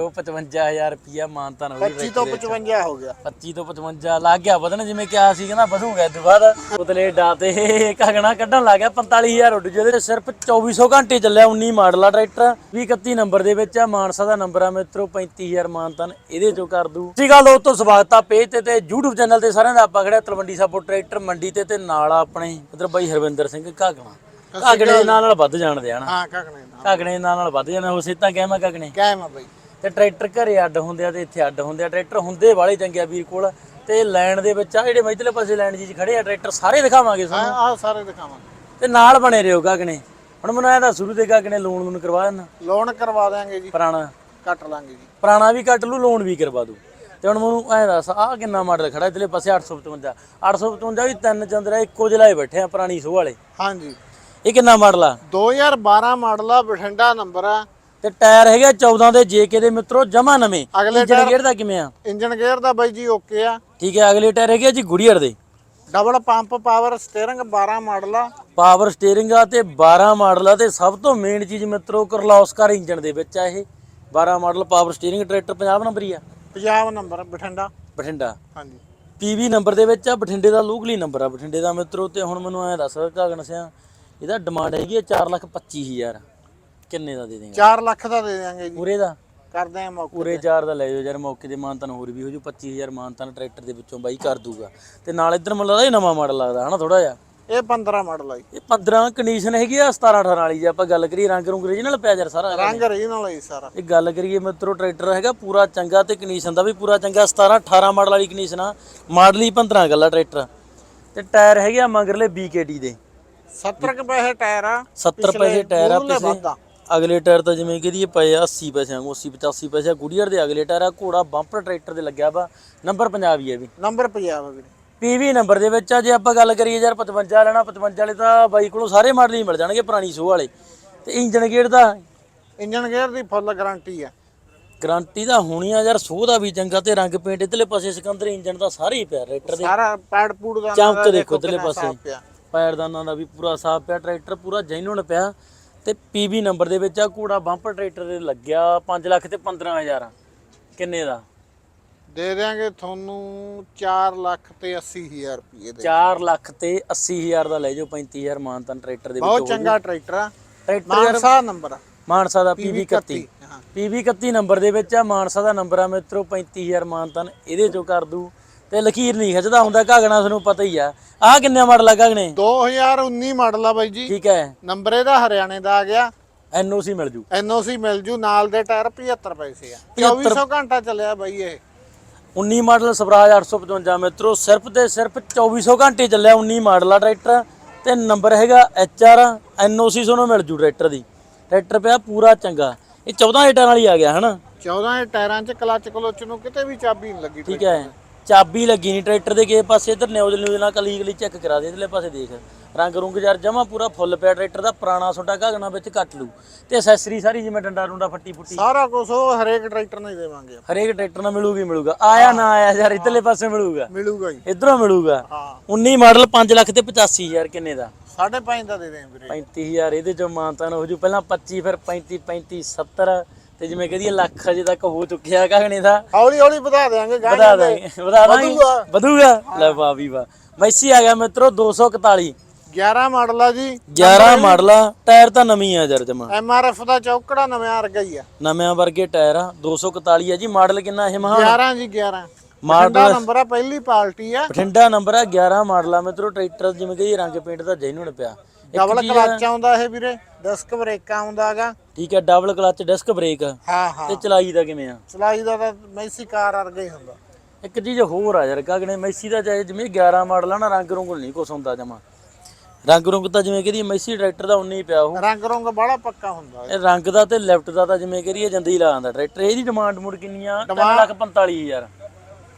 ਉਹ 55000 ਰੁਪਿਆ ਮਾਨਤਾਨ ਹੋ 25 ਤੋਂ 55 ਹੋ ਗਿਆ। 25 ਤੋਂ 55 ਲੱਗ ਗਿਆ ਵਧਣ ਜਿਵੇਂ ਕਿਹਾ ਸੀ ਕਹਿੰਦਾ ਵਧੂਗਾ ਇਸ ਤੋਂ ਬਾਅਦ। ਉਤਲੇ ਡਾਤੇ ਕਗਣਾ ਕੱਢਣ ਲੱਗ ਗਿਆ 45000 ਉੱਡ ਜਿਹਦੇ ਤੇ ਸਿਰਫ 2400 ਘੰਟੇ ਚੱਲਿਆ 19 ਮਾਡਲ ਆ ਟਰੈਕਟਰ। 2031 ਨੰਬਰ ਦੇ ਵਿੱਚ ਆ ਮਾਨਸਾ ਦਾ ਨੰਬਰ ਆ ਮਿੱਤਰੋ 35000 ਮਾਨਤਨ ਇਹਦੇ ਚੋਂ ਕਰ ਦੂ। ਜੀ ਗੱਲ ਉਹ ਤੋਂ ਸਵਾਗਤ ਆ ਪੇਜ ਤੇ ਤੇ YouTube ਚੈਨਲ ਤੇ ਸਾਰਿਆਂ ਦਾ। ਆਪਾਂ ਖੜਿਆ ਤਲਵੰਡੀ ਸਾਬੋ ਟਰੈਕਟਰ ਮੰਡੀ ਤੇ ਤੇ ਨਾਲ ਆਪਣੇ ਮਤਲਬ ਬਾਈ ਹਰਵਿੰਦਰ ਸਿੰਘ ਘਾਗਣਾ। ਦੇ ਨਾਲ ਨਾਲ ਵੱਧ ਜਾਣਦੇ ਆ ਨਾ। ਹਾਂ ਕਕਣੇ ਨਾ ਘਾਗਣੇ ਦੇ ਨਾਲ ਨਾਲ ਵੱਧ ਜਾਣਾ ਉਸੇ ਤਾਂ ਕਹਿ ਮੈਂ ਘਾਗਣੇ? ਕਾਇਮ ਆ ਬਾਈ? ਤੇ ਟਰੈਕਟਰ ਘਰੇ ਅੱਡ ਹੁੰਦੇ ਆ ਤੇ ਇੱਥੇ ਅੱਡ ਹੁੰਦੇ ਆ। ਟਰੈਕਟਰ ਹੁੰਦੇ ਵਾਲੇ ਚੰਗੇ ਆ ਵੀਰ ਕੋਲ। ਤੇ ਲੈਣ ਦੇ ਵਿੱਚ ਆ ਜਿਹੜੇ ਮੱਝਲੇ ਪਾਸੇ ਲੈਣ ਜੀ ਖੜੇ ਆ ਟਰੈਕਟਰ ਸਾਰੇ ਦਿਖਾਵਾਂਗੇ ਤੁਹਾਨੂੰ। ਆ ਸਾਰੇ ਦਿਖਾਵਾਂਗੇ। ਤੇ ਨਾਲ ਬਣੇ ਰਹੋ ਗਾਗਣੇ ਹੁਣ ਮੈਨੂੰ ਐਂ ਸ਼ੁਰੂ ਦੇ ਗਾਗਣੇ ਲੋਨ ਨੂੰ ਕਰਵਾ ਦੇਣਾ? ਲੋਨ ਕਰਵਾ ਦਿਆਂਗੇ ਜੀ। ਪੁਰਾਣਾ? ਕੱਟ ਲਾਂਗੇ ਜੀ। ਪੁਰਾਣਾ ਵੀ ਕੱਟ ਲੂ ਲੋਨ ਵੀ ਕਰਵਾ ਦੂ ਤੇ ਹੁਣ ਮੈਨੂੰ ਐਂ ਦੱਸ ਆਹ ਕਿੰਨਾ ਮਾਡਲ ਖੜਾ ਇਧਰਲੇ ਪਾਸੇ 855 855 ਵੀ ਤਿੰਨ ਚੰਦਰਾ ਇੱਕੋ ਜਿਹਾ ਬੈਠੇ ਆ ਪੁਰਾਣੀ ਸੋਹ ਵਾਲੇ। ਹਾਂਜੀ। ਇਹ ਕਿੰਨਾ ਮਾਡਲ ਆ? 2012 ਮਾਡਲ ਆ ਬਠਿੰਡਾ ਨੰਬਰ ਆ। ਤੇ ਟਾਇਰ ਹੈਗਾ 14 ਦੇ ਜੇਕੇ ਦੇ ਮਿੱਤਰੋ ਜਮਾ ਨਵੇਂ। ਅਗਲੇ ਇੰਜਨ ਗੇਅਰ ਦਾ ਕਿਵੇਂ ਆ? ਇੰਜਨ ਗੇਅਰ ਦਾ ਬਾਈ ਜੀ ਓਕੇ ਆ। ਠੀਕ ਹੈ ਅਗਲੇ ਟਾਇਰ ਹੈਗੇ ਆ ਜੀ ਗੁੜੀਅਰ ਦੇ। Double pump power steering 12 model ਆ। ਪਾਵਰ ਸਟੀਅਰਿੰਗ ਆ ਤੇ 12 ਮਾਡਲ ਆ ਤੇ ਸਭ ਤੋਂ ਮੇਨ ਚੀਜ਼ ਮਿੱਤਰੋ ਕਰਲੌਸਕਰ ਇੰਜਨ ਦੇ ਵਿੱਚ ਆ ਇਹ। 12 model power steering tractor 50 number ਹੀ ਆ। ਪੰਜਾਬ ਨੰਬਰ ਬਠਿੰਡਾ। ਬਠਿੰਡਾ। ਹਾਂਜੀ। ਪੀਵੀ ਨੰਬਰ ਦੇ ਵਿੱਚ ਆ ਬਠਿੰਡੇ ਦਾ ਲੋਕਲੀ ਨੰਬਰ ਆ। ਬਠਿੰਡੇ ਦਾ ਮਿੱਤਰੋ ਤੇ ਹੁਣ ਮੈਨੂੰ ਐ ਦੱਸ ਕਾਗਣ ਸਿਆ ਇਹਦਾ ਡਿਮਾਂਡ ਹੈਗੀ ਆ 425000 ਕਿੰਨੇ ਦਾ ਦੇ ਦੇਂਗੇ? 4 ਲੱਖ ਦਾ ਦੇ ਦਿਆਂਗੇ ਜੀ। ਪੂਰੇ ਦਾ? ਕਰਦੇ ਆ ਮੌਕੇ ਪੂਰੇ 4 ਦਾ ਲੈ ਜਾਓ ਯਾਰ ਮੌਕੇ ਦੇ ਮਾਨਤਨ ਹੋਰ ਵੀ ਹੋ ਜੂ 25000 ਮਾਨਤਨ ਟਰੈਕਟਰ ਦੇ ਵਿੱਚੋਂ ਬਾਈ ਕਰ ਦੂਗਾ। ਤੇ ਨਾਲ ਇੱਧਰ ਮੈਨੂੰ ਲੱਗਦਾ ਇਹ ਨਵਾਂ ਮਾਡਲ ਲੱਗਦਾ ਹਨਾ ਥੋੜਾ ਜਿਹਾ? ਇਹ 15 ਮਾਡਲ ਆ ਜੀ। ਇਹ 15 ਕੰਡੀਸ਼ਨ ਹੈਗੀ ਆ 17 18 ਵਾਲੀ ਜੇ ਆਪਾਂ ਗੱਲ ਕਰੀਏ ਰੰਗ ਰੁੰਗ ਰੀਜਨਲ ਪਿਆ ਯਾਰ ਸਾਰਾ। ਰੰਗ ਰਹੀ ਨਾਲ ਹੀ ਸਾਰਾ। ਇਹ ਗੱਲ ਕਰੀਏ ਮਿੱਤਰੋ ਟਰੈਕਟਰ ਹੈਗਾ ਪੂਰਾ ਚੰਗਾ ਤੇ ਕੰਡੀਸ਼ਨ ਦਾ ਵੀ ਪੂਰਾ ਚੰਗਾ 17 18 ਮਾਡਲ ਵਾਲੀ ਕੰਡੀਸ਼ਨ ਆ ਮਾਡਲ ਹੀ 15 ਗੱਲਾ ਟਰੈਕਟਰ। ਤੇ ਟਾਇਰ ਹੈਗੇ ਆ ਮਗਰਲੇ BKT ਦੇ। 70 ਕੁ ਪੈਸੇ ਟਾਇਰ ਆ 70 ਪੈਸੇ ਟਾਇਰ ਆ ਪਿਛਲੇ। ਅਗਲੇ ਟਾਇਰ ਤਾਂ ਜਿਵੇਂ ਕਹਦੀਏ ਪਏ ਆ 80 ਪੈਸੇ ਵਾਂਗੂ 80 85 ਪੈਸੇ ਗੁੜੀਅਰ ਦੇ ਅਗਲੇ ਟਾਇਰ ਆ ਘੋੜਾ ਬੰਪਰ ਟਰੈਕਟਰ ਦੇ ਲੱਗਿਆ ਵਾ ਨੰਬਰ ਪੰਜਾਬ ਹੀ ਵੀ। ਨੰਬਰ ਪੰਜਾਬ ਆ ਵੀਰੇ। ਪੀਵੀ ਨੰਬਰ ਦੇ ਵਿੱਚ ਆ ਜੇ ਆਪਾਂ ਗੱਲ ਕਰੀਏ ਯਾਰ 55 ਲੈਣਾ 55 ਵਾਲੇ ਤਾਂ ਬਾਈ ਕੋਲੋਂ ਸਾਰੇ ਮਾਡਲ ਹੀ ਮਿਲ ਜਾਣਗੇ ਪੁਰਾਣੀ ਸੋਹ ਵਾਲੇ। ਤੇ ਇੰਜਨ ਗੇਅਰ ਦਾ? ਇੰਜਨ ਗੇਅਰ ਦੀ ਫੁੱਲ ਗਾਰੰਟੀ ਆ। ਗਾਰੰਟੀ ਤਾਂ ਹੋਣੀ ਆ ਯਾਰ ਸੋਹ ਦਾ ਵੀ ਚੰਗਾ ਤੇ ਰੰਗ ਪੇਂਟ ਇਧਰਲੇ ਪਾਸੇ ਸਿਕੰਦਰ ਇੰਜਨ ਦਾ ਸਾਰੇ ਹੀ ਪਿਆ ਟਰੈਕਟਰ ਦੇ। ਸਾਰਾ ਪੈਡ ਪੂਡ ਦਾ ਚਮਕ ਦੇਖੋ ਇਧਰਲੇ ਪਾਸੇ। ਪੈਰਦਾਨਾਂ ਦਾ ਵੀ ਪੂਰਾ ਸਾਫ਼ ਪਿਆ ਟਰੈਕਟਰ ਪੂਰਾ ਜੈਨੂਨ ਪਿਆ। ਤੇ ਪੀਬੀ ਨੰਬਰ ਦੇ ਵਿੱਚ ਆ ਕੂੜਾ ਬੰਪਰ ਟਰੈਕਟਰ ਦੇ ਲੱਗਿਆ 5 ਲੱਖ ਤੇ 15000 ਕਿੰਨੇ ਦਾ? ਦੇ ਦਿਆਂਗੇ ਤੁਹਾਨੂੰ 4 ਲੱਖ ਤੇ 80 ਹਜ਼ਾਰ ਰੁਪਏ ਦੇ। 4 ਲੱਖ ਤੇ 80000 ਦਾ ਲੈ ਜਾਓ 35000 ਮਾਨਤਨ ਟਰੈਕਟਰ ਦੇ ਬਹੁਤ ਵਿੱਚ ਚੰਗਾ ਟਰੈਕਟਰ ਆ। ਮਾਨਸਾ ਨੰਬਰ ਆ। ਮਾਨਸਾ ਦਾ ਪੀਬੀ 31 ਹਾਂ। ਪੀਬੀ 31 ਨੰਬਰ ਦੇ ਵਿੱਚ ਆ ਮਾਨਸਾ ਦਾ ਨੰਬਰ ਆ ਮਿੱਤਰੋ 35000 ਮਾਨਤਨ ਇਹਦੇ ਚੋਂ ਕਰ ਦੂ। ਤੇ ਲਖੀਰ ਨਹੀਂ ਖਿੱਚਦਾ ਹੁੰਦਾ ਘਾਗਣਾ ਤੁਹਾਨੂੰ ਪਤਾ ਹੀ ਆ। ਆਹ ਕਿੰਨੇ ਮਾਡਲ ਆ ਘਾਗਣੇ? 2019 ਮਾਡਲ ਆ ਬਾਈ ਜੀ। ਠੀਕ ਹੈ। ਨੰਬਰ ਇਹਦਾ ਹਰਿਆਣੇ ਦਾ ਆ ਗਿਆ। ਐਨਓਸੀ ਮਿਲ ਜੂ। ਐਨਓਸੀ ਮਿਲ ਜੂ ਨਾਲ ਦੇ ਟਾਇਰ 75 ਪੈਸੇ ਆ। 2400 ਘੰਟਾ ਚੱਲਿਆ ਬਾਈ ਇਹ। 19 ਮਾਡਲ ਸਵਰਾਜ 855 ਮਿੱਤਰੋ ਸਿਰਫ ਤੇ ਸਿਰਫ 2400 ਘੰਟੇ ਚੱਲਿਆ 19 ਮਾਡਲ ਆ ਟਰੈਕਟਰ। ਤੇ ਨੰਬਰ ਹੈਗਾ HR NOC ਤੁਹਾਨੂੰ ਮਿਲ ਜੂ ਟਰੈਕਟਰ ਦੀ। ਟਰੈਕਟਰ ਪਿਆ ਪੂਰਾ ਚੰਗਾ। ਇਹ 14 ਹੀਟਾਂ ਵਾਲੀ ਆ ਗਿਆ ਹਨਾ? 14 ਦੇ ਟਾਇਰਾਂ 'ਚ ਕਲਚ ਕਲੋਚ ਨੂੰ ਕਿਤੇ ਵੀ ਚਾਬੀ ਨਹੀਂ ਲੱਗੀ ਠੀਕ ਹੈ। ਚਾਬੀ ਲੱਗੀ ਨਹੀਂ ਟਰੈਕਟਰ ਦੇ ਕਿਸੇ ਪਾਸੇ ਇਧਰ ਨਿਊਜ਼ ਨਿਊਜ਼ ਨਾਲ ਕਲੀ ਕਲੀ ਚੈੱਕ ਕਰਾ ਦੇ ਇਧਰਲੇ ਪਾਸੇ ਦੇਖ। ਰੰਗ ਰੁੰਗ ਯਾਰ ਜਮਾ ਪੂਰਾ ਫੁੱਲ ਪਿਆ ਟਰੈਕਟਰ ਦਾ ਪੁਰਾਣਾ ਛੋਟਾ ਘਾਗਣਾ ਵਿੱਚ ਕੱਟ ਲੂ ਤੇ ਐਸੈਸਰੀ ਸਾਰੀ ਜਿਵੇਂ ਡੰਡਾ ਡੁੰਡਾ ਫੱਟੀ ਫੁੱਟੀ। ਸਾਰਾ ਕੁਝ ਉਹ ਹਰੇਕ ਟਰੈਕਟਰ ਨੂੰ ਹੀ ਦੇਵਾਂਗੇ। ਹਰੇਕ ਟਰੈਕਟਰ ਨਾਲ ਮਿਲੂਗੀ ਮਿਲੂਗਾ। ਆਇਆ ਨਾ ਆਇਆ ਯਾਰ ਇਧਰਲੇ ਪਾਸੇ ਮਿਲੂਗਾ। ਮਿਲੂਗਾ ਜੀ। ਇਧਰੋਂ ਮਿਲੂਗਾ। ਹਾਂ। 19 ਮਾਡਲ 5 ਲੱਖ ਤੇ 85000 ਕਿੰਨੇ ਦਾ? ਸਾਢੇ ਪੰਜ ਦਾ ਦੇ ਦੇ ਵੀਰੇ। 35000 ਇਹਦੇ ਚੋਂ ਮਾਨਤਾਨ ਹੋ ਜੂ। ਪਹਿਲਾਂ 25 ਫਿਰ 35 35 70 ਤੇ ਜਿਵੇਂ ਕਹਦੀਏ ਲੱਖ ਅਜੇ ਤੱਕ ਹੋ ਚੁੱਕਿਆ ਘਾਗਣੇ ਦਾ ਹੌਲੀ ਹੌਲੀ ਵਧਾ ਦੇਾਂਗੇ ਵਧਾ ਦਾਂਗੇ ਵਧਾ ਦਾਂਗੇ। ਵਧੂਗਾ। ਲੈ ਵਾਹ ਵੀ ਵਾਹ। ਮੈਸੀ ਆ ਗਿਆ ਮਿੱਤਰੋ 241 11 ਮਾਡਲ ਆ ਜੀ। 11 ਮਾਡਲ ਆ ਟਾਇਰ ਤਾਂ ਨਵੀਂ ਆ ਜਰ ਜਮਾ। ਐਮਆਰਐਫ ਦਾ ਚੌਕੜਾ ਨਵਾਂ ਵਰਗਾ ਹੀ ਆ। ਨਵਿਆਂ ਵਰਗੇ ਟਾਇਰ ਆ 241 ਆ ਜੀ। ਮਾਡਲ ਕਿੰਨਾ ਇਹ ਮਹਾ 11 ਜੀ 11 ਮਾਡਲ ਨੰਬਰ ਆ ਪਹਿਲੀ ਪਾਰਟੀ ਆ। ਬਠਿੰਡਾ ਨੰਬਰ ਆ 11 ਮਾਡਲ ਆ। ਮਿੱਤਰੋ ਟਰੈਕਟਰ ਜਿਵੇਂ ਕਿ ਰੰਗ ਪੇਂਟ ਦਾ ਜੈਨੂਨ ਪਿਆ। ਡਬਲ ਚੀਜ਼- ਕਲਚ ਆਉਂਦਾ ਇਹ ਵੀਰੇ ਡਿਸਕ ਬ੍ਰੇਕ ਆਉਂਦਾ ਹੈਗਾ। ਠੀਕ ਹੈ ਡਬਲ ਕਲਚ ਡਿਸਕ ਬ੍ਰੇਕ ਹਾਂ ਹਾਂ। ਤੇ ਚਲਾਈ ਦਾ ਕਿਵੇਂ ਆ? ਚਲਾਈ ਦਾ ਤਾਂ ਮੈਸੀ ਕਾਰ ਵਰਗਾ ਹੀ ਹੁੰਦਾ। ਇੱਕ ਚੀਜ਼ ਹੋਰ ਆ ਯਾਰ ਕਾਗਣੇ ਮੈਸੀ ਦਾ ਚਾਹੇ ਜਿਵੇਂ 11 ਮਾਡਲ ਆ ਨਾ ਰੰਗ ਰੁੰਗ ਨਹੀਂ ਕੁਛ ਹੁੰਦਾ ਜਮਾ। ਰੰਗ ਰੁੰਗ ਤਾਂ ਜਿਵੇਂ ਕਹਦੀ ਮੈਸੀ ਟਰੈਕਟਰ ਦਾ ਉਨੀ ਹੀ ਪਿਆ ਉਹ। ਰੰਗ ਰੰਗ ਬੜਾ ਪੱਕਾ ਹੁੰਦਾ ਇਹ ਰੰਗ ਦਾ ਤੇ ਲੈਫਟ ਦਾ ਤਾਂ ਜਿਵੇਂ ਕਰੀਏ ਜੰਦੀ ਲਾ ਆਂਦਾ ਟਰੈਕਟਰ ਇਹਦੀ ਡਿਮਾਂਡ ਮੁੜ ਕਿੰਨੀ ਆ? 345000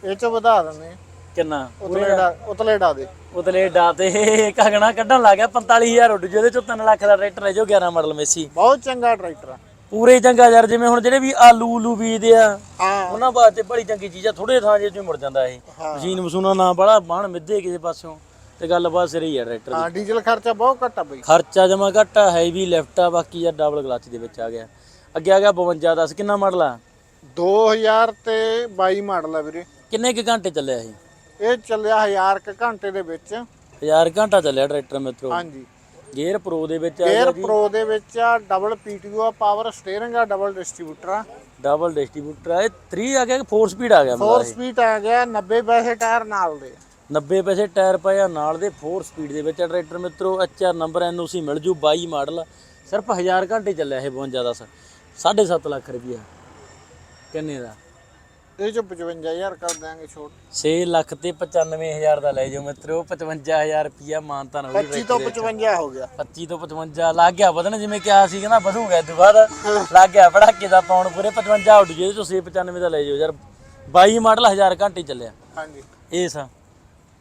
ਇਹ ਚ ਵਧਾ ਦਿੰਦੇ ਆ। ਕਿੰਨਾ? ਉਤਲੇ ਡਾ ਉਤਲੇ ਡਾ ਦੇ ਉਤਲੇ ਡਾਤੇ ਕਾਗਣਾ ਕੱਢਣ ਲੱਗ ਗਿਆ 45000 ਉੱਡ ਜਿਹਦੇ ਚੋਂ 3 ਲੱਖ ਦਾ ਟਰੈਕਟਰ ਹੈ ਜੋ 11 ਮਾਡਲ ਮੈਸੀ। ਬਹੁਤ ਚੰਗਾ ਟਰੈਕਟਰ ਆ। ਪੂਰੇ ਚੰਗਾ ਯਾਰ ਜਿਵੇਂ ਹੁਣ ਜਿਹੜੇ ਵੀ ਆਲੂ ਉਲੂ ਬੀਜਦੇ ਆ ਹਾਂ। ਉਹਨਾਂ ਵਾਸਤੇ ਬੜੀ ਚੰਗੀ ਚੀਜ਼ ਆ ਥੋੜੇ ਥਾਂ ਜੇ ਚ ਮੁੜ ਜਾਂਦਾ ਇਹ। ਮਸ਼ੀਨ ਮਸੂਨਾ ਨਾ ਬੜਾ ਬਾਣ ਮਿੱਧੇ ਕਿਸੇ ਪਾਸਿਓਂ ਤੇ ਗੱਲ ਬਾਤ ਸਿਰੇ ਹੀ ਆ ਟਰੈਕਟਰ ਦੀ। ਹਾਂ ਡੀਜ਼ਲ ਖਰਚਾ ਬਹੁਤ ਘੱਟ ਆ ਬਈ। ਖਰਚਾ ਜਮਾ ਘੱਟ ਆ ਹੈਵੀ ਲੈਫਟ ਆ ਬਾਕੀ ਯਾਰ ਡਬਲ ਕਲਚ ਦੇ ਵਿੱਚ ਆ ਗਿਆ। ਅੱਗੇ ਆ ਗਿਆ 52 10 ਕਿੰਨਾ ਮਾਡਲ ਆ? 2000 ਤੇ 22 ਮਾਡਲ ਆ ਵੀਰੇ। ਕਿੰਨੇ ਕੁ ਘੰਟੇ ਚੱਲਿਆ ਇਹ? ਇਹ ਚੱਲਿਆ 1000 ਕ ਘੰਟੇ ਦੇ ਵਿੱਚ। 1000 ਘੰਟਾ ਚੱਲਿਆ ਟਰੈਕਟਰ ਮਿੱਤਰੋ। ਹਾਂਜੀ। ਗੇਅਰ ਪ੍ਰੋ ਦੇ ਵਿੱਚ ਆ 에ਅਰ ਗਿਆ ਜੀ। ਪ੍ਰੋ ਦੇ ਵਿੱਚ ਆ ਡਬਲ ਪੀਟੀਓ ਆ ਪਾਵਰ ਸਟੀਅਰਿੰਗ ਆ ਡਬਲ ਡਿਸਟ੍ਰੀਬਿਊਟਰ ਆ। ਡਬਲ ਡਿਸਟ੍ਰੀਬਿਊਟਰ ਆ। ਇਹ 3 ਆ ਗਿਆ ਕਿ 4 ਸਪੀਡ ਆ ਗਿਆ 4 ਮਤਲਬ ਸਪੀਡ ਆ ਗਿਆ 90 ਪੈਸੇ ਟਾਇਰ ਨਾਲ ਦੇ। 90 ਪੈਸੇ ਟਾਇਰ ਪਏ ਆ ਨਾਲ ਦੇ 4 ਸਪੀਡ ਦੇ ਵਿੱਚ ਆ ਟਰੈਕਟਰ ਮਿੱਤਰੋ। ਐਚਆਰ ਨੰਬਰ ਐਨਓਸੀ ਮਿਲ ਜੂ 22 ਮਾਡਲ। ਸਿਰਫ 1000 ਘੰਟੇ ਚੱਲਿਆ ਇਹ 52 ਦਾ 7.5 ਲੱਖ ਰੁਪਈਆ ਕਿੰਨੇ ਦਾ? ਇਹ ਚ 55000 ਕਰ ਦਿਆਂਗੇ ਛੋਟ। 6 ਲੱਖ ਤੇ 95000 ਦਾ ਲੈ ਜਾਓ ਮਿੱਤਰੋ 55000 ਰੁਪਈਆ ਮਾਨਤਾ ਨਾ 25 ਤੋਂ 55 ਹੋ ਗਿਆ। 25 ਤੋਂ 55 ਲੱਗ ਗਿਆ ਵਧਣ ਜਿਵੇਂ ਕਿਹਾ ਸੀ ਕਹਿੰਦਾ ਵਧੂਗਾ ਇਸ ਤੋਂ ਬਾਅਦ। ਲੱਗ ਗਿਆ ਪੜਾਕੇ ਦਾ ਪਾਉਣ ਪੂਰੇ 55 ਉੱਡ ਜੇ ਤੋਂ 695 ਦਾ ਲੈ ਜਾਓ। ਯਾਰ 22 ਮਾਡਲ 1000 ਘੰਟੇ ਚੱਲਿਆ। ਹਾਂਜੀ। ਇਸ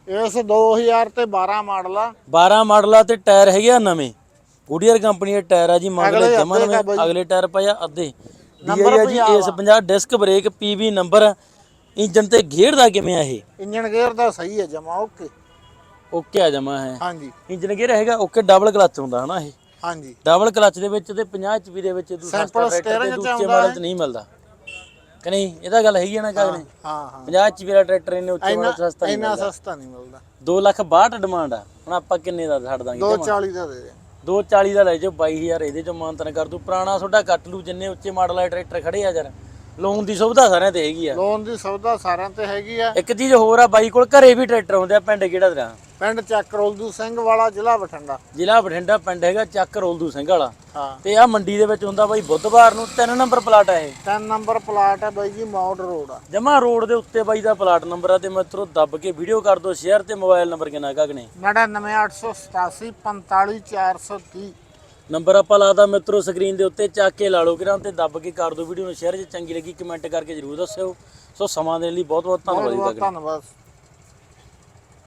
ਇਸ 2000 ਤੇ 12 ਮਾਡਲ ਆ। 12 ਮਾਡਲ ਆ ਤੇ ਟਾਇਰ ਹੈਗੇ ਆ ਨਵੇਂ। ਗੁਡੀਅਰ ਕੰਪਨੀ ਦੇ ਟਾਇਰ ਆ ਜੀ ਮੰਗ ਲੈ ਜਮਾ ਨਵੇਂ ਅਗਲੇ ਟਾਇਰ ਪਏ ਆ ਅੱਧੇ। ਨੰਬਰ ਜੀ ਇਸ 50 disc brake PV number engine ਤੇ ਗੇਅਰ ਦਾ ਕਿਵੇਂ ਆ ਇਹ? ਇੰਜਨ ਗੇਅਰ ਦਾ ਸਹੀ ਹੈ ਜਮਾ ਓਕੇ। ਓਕੇ ਆ ਜਮਾ ਹੈ। ਹਾਂਜੀ। ਇੰਜਨ ਗੇਅਰ ਹੈਗਾ ਓਕੇ ਡਬਲ ਕਲਚ ਹੁੰਦਾ ਹਨਾ ਇਹ? ਹਾਂਜੀ। ਡਬਲ ਕਲਚ ਦੇ ਵਿੱਚ ਤੇ 50 ਐਚਪੀ ਦੇ ਵਿੱਚ ਦੂਸਰਾ ਚ ਦੂਜੇ ਮਾਡਲ 'ਚ ਨਹੀਂ ਮਿਲਦਾ। ਕਿ ਨਹੀਂ ਇਹਦਾ ਗੱਲ ਹੈਗੀ ਆ ਨਾ ਕਾਗਨੇ ਹਾਂ ਹਾਂ 50 ਐਚਪੀ ਦਾ ਟਰੈਕਟਰ ਇਹਨੇ ਉੱਚੇ 'ਚ ਸਸਤਾ ਨਹੀਂ ਇੰਨਾ ਸਸਤਾ ਨਹੀਂ ਮਿਲਦਾ। 2 ਲੱਖ 62 ਡਿਮਾਂਡ ਆ। ਹੁਣ ਆਪਾਂ ਕਿੰਨੇ ਦਾ ਛੱਡ ਦਾਂਗੇ 240 ਦਾ ਦੇ ਦੇ। 240 ਦਾ ਲੈ ਜਾਓ 22000 ਇਹਦੇ ਚੋਂ ਮਾਨਤਨ ਕਰ ਦੂ ਪੁਰਾਣਾ ਤੁਹਾਡਾ ਕੱਟ ਲੂ ਜਿੰਨੇ ਉੱਚੇ ਮਾਡਲ ਵਾਲੇ ਟਰੈਕਟਰ ਖੜੇ ਆ ਯਾਰ। ਲੋਨ ਦੀ ਸੁਵਿਧਾ ਸਾਰਿਆਂ ਤੇ ਹੈਗੀ ਆ। ਲੋਨ ਦੀ ਸੌਦਾ ਸਾਰਿਆਂ ਤੇ ਹੈਗੀ ਆ। ਇੱਕ ਚੀਜ਼ ਹੋਰ ਆ ਬਾਈ ਕੋਲ ਘਰੇ ਵੀ ਟਰੈਕਟਰ ਹੁੰਦੇ ਆ ਪਿੰਡ ਕਿਹੜਾ ਤੇਰਾ? ਪਿੰਡ ਚੱਕ ਰੋਲਦੂ ਸਿੰਘ ਵਾਲਾ ਜ਼ਿਲ੍ਹਾ ਬਠਿੰਡਾ। ਜ਼ਿਲ੍ਹਾ ਬਠਿੰਡਾ ਪਿੰਡ ਹੈਗਾ ਚੱਕ ਰੋਲਦੂ ਸਿੰਘ ਵਾਲਾ। ਹਾਂ। ਤੇ ਆ ਮੰਡੀ ਦੇ ਵਿੱਚ ਹੁੰਦਾ ਬਾਈ ਬੁੱਧਵਾਰ ਨੂੰ 3 ਨੰਬਰ ਪਲਾਟ ਆ ਇਹ। 3 ਨੰਬਰ ਪਲਾਟ ਹੈ ਬਾਈ ਜੀ ਮੌਡ ਰੋਡ ਆ। ਜਮਾ ਰੋਡ ਦੇ ਉੱਤੇ ਬਾਈ ਦਾ ਪਲਾਟ ਨੰਬਰ ਆ ਤੇ ਮਿੱਤਰੋ ਦੱਬ ਕੇ ਵੀਡੀਓ ਕਰ ਦਿਓ ਸ਼ੇਅਰ ਤੇ ਮੋਬਾਈਲ ਨੰਬਰ ਕਿੰਨਾ ਕਾਗਨੇ 99887 45430 ਨੰਬਰ ਆਪਾਂ ਲਾਦਾ ਮਿੱਤਰੋ ਸਕਰੀਨ ਦੇ ਉੱਤੇ ਚੱਕ ਕੇ ਲਾ ਲਓ ਕਿਰਾਂ ਤੇ ਦੱਬ ਕੇ ਕਰ ਦਿਓ ਵੀਡੀਓ ਨੂੰ ਸ਼ੇਅਰ ਜੇ ਚੰਗੀ ਲੱਗੀ ਕਮੈਂਟ ਕਰਕੇ ਜਰੂਰ ਦੱਸਿਓ। ਸੋ ਸਮਾਂ ਦੇਣ ਲਈ ਬਹੁਤ ਬਹੁਤ ਧੰਨਵਾਦ ਜੀ ਕਾਕਣੇ ਧੰਨਵਾਦ।